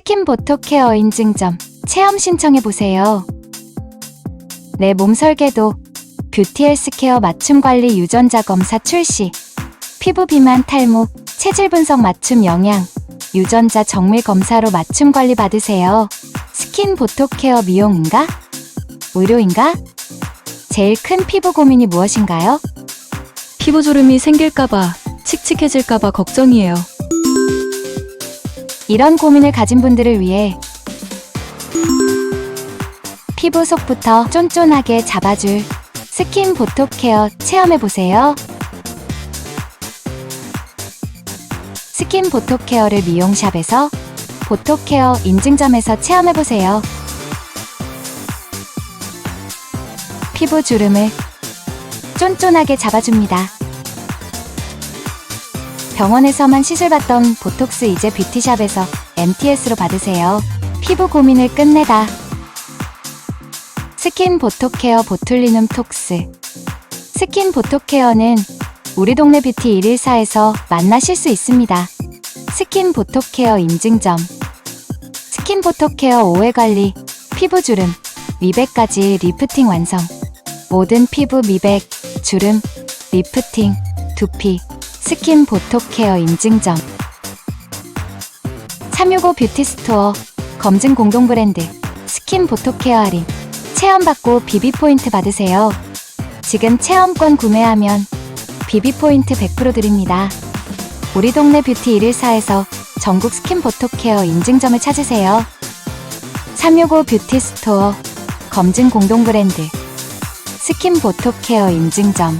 스킨 보톡 케어 인증점 체험 신청해 보세요. 내 몸 설계도 뷰티 헬스케어 맞춤 관리 유전자 검사 출시 피부 비만 탈모 체질 분석 맞춤 영양 유전자 정밀 검사로 맞춤 관리 받으세요. 스킨 보톡 케어 미용인가? 의료인가? 제일 큰 피부 고민이 무엇인가요? 피부 주름이 생길까봐, 칙칙해질까봐 걱정이에요. 이런 고민을 가진 분들을 위해 피부 속부터 쫀쫀하게 잡아줄 스킨 보톡 케어 체험해보세요. 스킨 보톡 케어를 미용샵에서 보톡 케어 인증점에서 체험해보세요. 피부 주름을 쫀쫀하게 잡아줍니다. 병원에서만 시술받던 보톡스 이제 뷰티샵에서 MTS로 받으세요. 피부 고민을 끝내다. 스킨 보톡 케어 보툴리눔 톡스. 스킨 보톡 케어는 우리 동네 뷰티 114에서 만나실 수 있습니다. 스킨 보톡 케어 인증점. 스킨 보톡 케어 오해 관리, 피부 주름, 미백까지 리프팅 완성. 모든 피부 미백, 주름, 리프팅, 두피, 스킨 보톡 케어 인증점 365 뷰티 스토어 검증 공동 브랜드 스킨 보톡 케어 할인 체험받고 비비 포인트 받으세요. 지금 체험권 구매하면 비비 포인트 100% 드립니다. 우리 동네 뷰티 114에서 전국 스킨 보톡 케어 인증점을 찾으세요. 365 뷰티 스토어 검증 공동 브랜드 스킨 보톡 케어 인증점